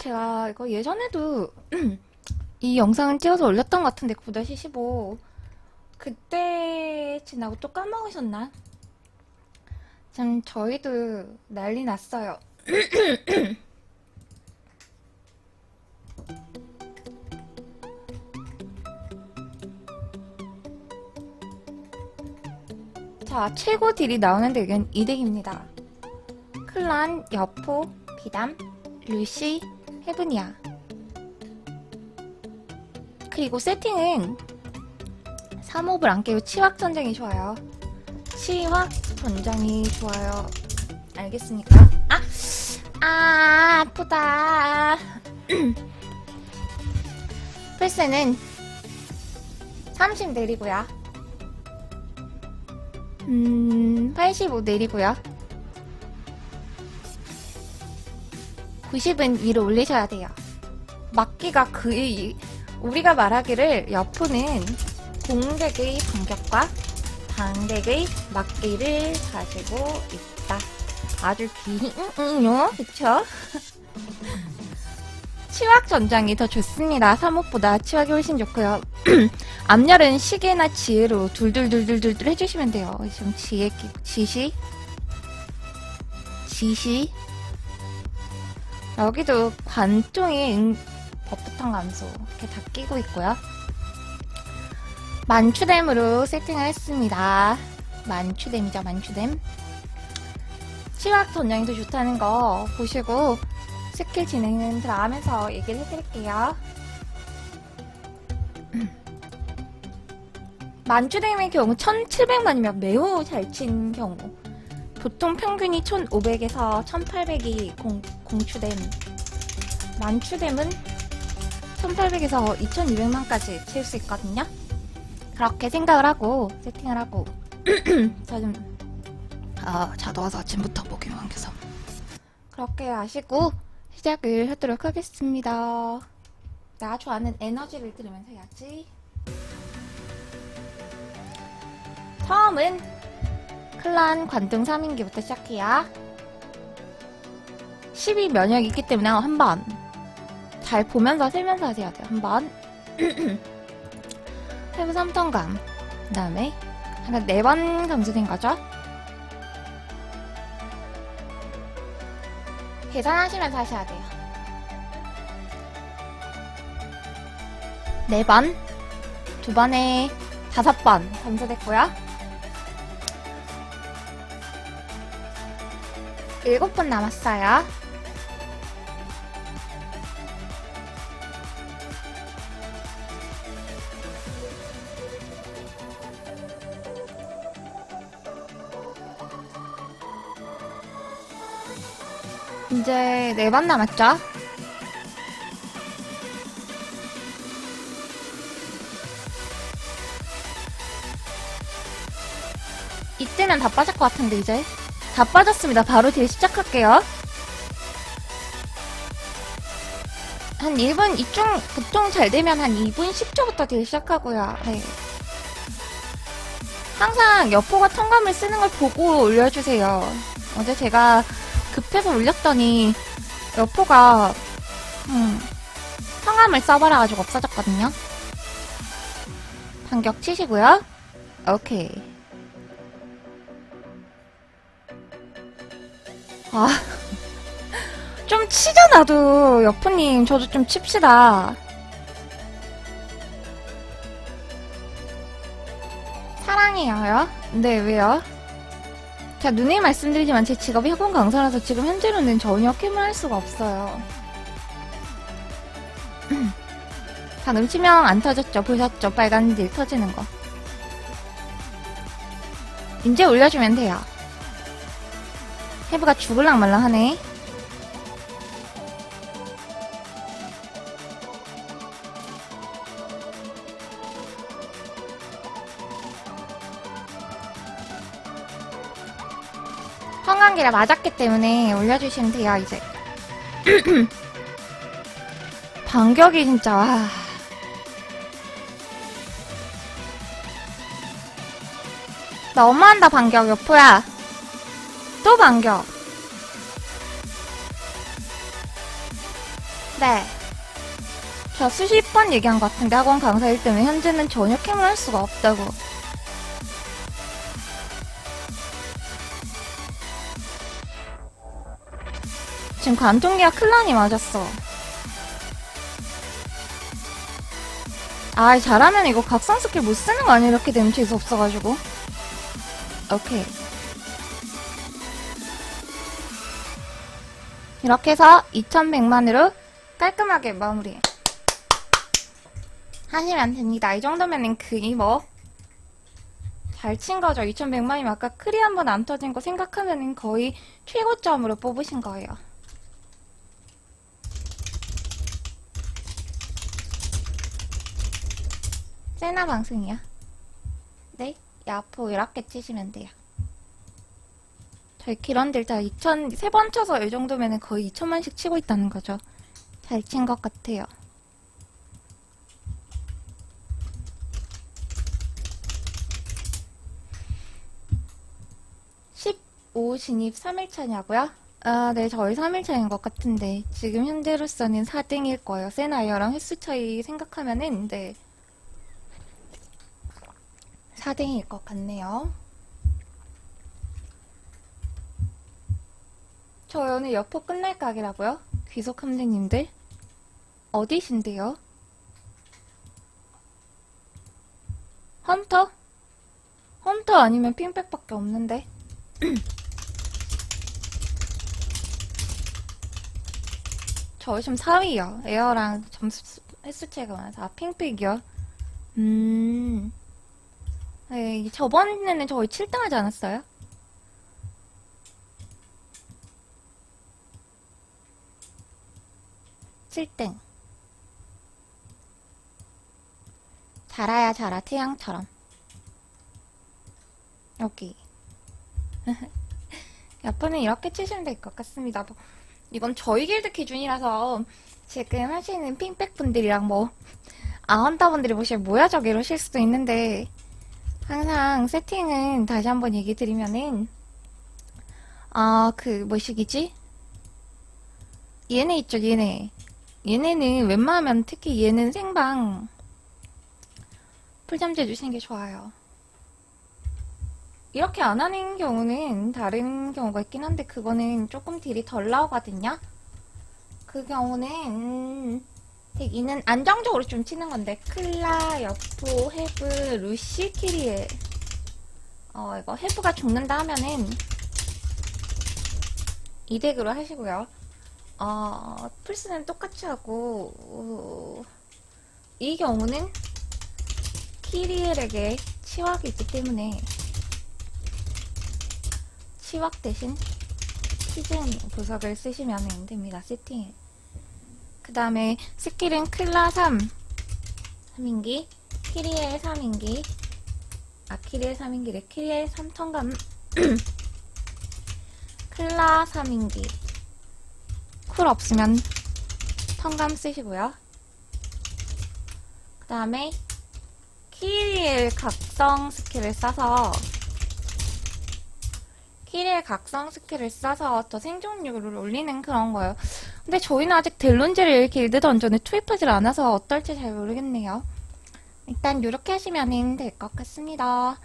제가 이거 예전에도 이 영상을 찍어서 올렸던 것 같은데 9-15 그때 지나고 또 까먹으셨나? 참 저희도 난리 났어요. 자, 최고 딜이 나오는 덱은 이 덱입니다. 클란, 여포, 비담, 루시, 헤브니아. 그리고 세팅은 3홉을 안 깨고 치확 전쟁이 좋아요. 치확 전쟁이 좋아요. 알겠습니까? 아! 아, 아프다. 플스는 30 내리고요. 음, 85 내리고요. 90은 위로 올리셔야 돼요. 막기가 그, 이- 우리가 말하기를 여포는 공백의 반격과 방백의 막기를 가지고 있다. 아주 기요 그쵸? 치확 전장이 더 좋습니다. 3옥보다 치확이 훨씬 좋고요. 앞열은 시계나 지혜로 둘둘둘둘둘 해주시면 돼요. 지금 지혜 지시 지시 여기도 관종의 응, 버프턴 감소 이렇게 다 끼고 있고요. 만추댐으로 세팅을 했습니다. 만추댐이죠, 만추댐. 치확 전장이 더 좋다는 거 보시고 스킬 진행은 들어가면서 얘기를 해드릴게요. 만주댐의 경우 1700만이면 매우 잘 친 경우 보통 평균이 1500에서 1800이 공, 공추댐 만추댐은 1800에서 2200만까지 채울 수 있거든요. 그렇게 생각을 하고 세팅을 하고. 저좀 아, 자도 와서 아침부터 목이 막혀서. 그렇게 아시고 시작을 하도록 하겠습니다. 내가 좋아하는 에너지를 들으면서 해야지. 처음은 클란 관등 3인기부터 시작해야 12 면역이 있기 때문에 한 번 잘 보면서 세면서 하셔야 돼요. 한번 세부 3턴감 그 다음에 하나 4번 감소된 거죠. 계산하시면서 하셔야 돼요. 4번 두 번에 다섯 번 감소됐고요. 일곱 번 남았어요. 이제 네번 남았죠? 이때는 다 빠질 것 같은데 이제 다 빠졌습니다. 바로 딜 시작할게요. 한 1분 이중 보통 잘 되면 한 2분 10초부터 딜 시작하고요. 네. 항상 여포가 턴감을 쓰는 걸 보고 올려주세요. 어제 제가 급해서 올렸더니 여포가 음, 턴감을 써버려가지고 없어졌거든요. 반격 치시고요. 오케이. 아, 좀 치자, 나도. 여포님, 저도 좀 칩시다. 사랑해요요? 네, 왜요? 자, 누누이 말씀드리지만 제 직업이 학원 강사라서 지금 현재로는 전혀 캠을 할 수가 없어요. 방금 치명 안 터졌죠? 보셨죠? 빨간 딜 터지는 거. 이제 올려주면 돼요. 해브가 죽을랑 말랑 하네. 성관계를 맞았기 때문에 올려주시면 돼요, 이제. 반격이 진짜, 와. 너무한다, 반격, 여포야. 또 반격. 네. 저 수십 번 얘기한 것 같은데 학원 강사 일 때문에 현재는 전혀 캠을 할 수가 없다고. 지금 관통기가 클란이 맞았어. 아, 잘하면 이거 각성 스킬 못 쓰는 거 아니야? 이렇게 되면 재수 없어가지고. 오케이. 이렇게 해서 2100만으로 깔끔하게 마무리. 하시면 됩니다. 이 정도면은 그이 뭐, 잘 친 거죠. 2100만이면 아까 크리 한 번 안 터진 거 생각하면은 거의 최고점으로 뽑으신 거예요. 세나 방송이야. 네, 야포 이렇게 치시면 돼요. 저희 기런들 다 2000, 세번 쳐서 이 정도면은 거의 2천만씩 치고 있다는 거죠. 잘 친 것 같아요. (15) 진입 3일차냐고요? 아, 네, 저희 3일차인 것 같은데, 지금 현재로서는 4등일 거예요. 세나이어랑 횟수 차이 생각하면은, 네. 4등일 것 같네요. 저 오늘 여포 끝날 각이라고요? 귀속 함대님들? 어디신데요? 헌터? 헌터 아니면 핑백밖에 없는데? 저 지금 4위요. 에어랑 점수 횟수 차이가 많아서. 아, 핑백이요? 음. 네, 저번에는 저희 7등 하지 않았어요? 칠등. 자라야 자라 태양처럼. 여기. 옆에는 이렇게 치시면 될 것 같습니다. 뭐, 이건 저희 길드 기준이라서 지금 하시는 핑백 분들이랑 뭐 아헌터 분들이 보시면 뭐야 저게 이러실 수도 있는데 항상 세팅은 다시 한번 얘기 드리면은 아그 뭐시기지? 얘네 있죠 얘네 얘네는 웬만하면 특히 얘는 생방 풀잠재 주시는 게 좋아요. 이렇게 안 하는 경우는 다른 경우가 있긴 한데 그거는 조금 딜이 덜 나오거든요. 그 경우는 음, 대기는 안정적으로 좀 치는 건데 클라, 여포, 헤브, 루시, 키리에 어 이거 헤브가 죽는다 하면은 이 덱으로 하시고요. 어, 플스는 똑같이 하고, 어, 이 경우는 키리엘에게 치wak이 있기 때문에 치왁 대신 시즌 보석을 쓰시면 됩니다. 세팅에. 그 다음에 스킬은 클라 3, 3인기, 키리엘 3인기, 아, 키리엘 3인기래. 키리엘 3턴감, 클라 3인기, 쿨 없으면 턴감 쓰시고요. 그 다음에 키리엘 각성 스킬을 써서 키리엘 각성 스킬을 써서 더 생존율을 올리는 그런 거예요. 근데 저희는 아직 델론즈를 길드 던전에 투입하지 않아서 어떨지 잘 모르겠네요. 일단 이렇게 하시면 될 것 같습니다.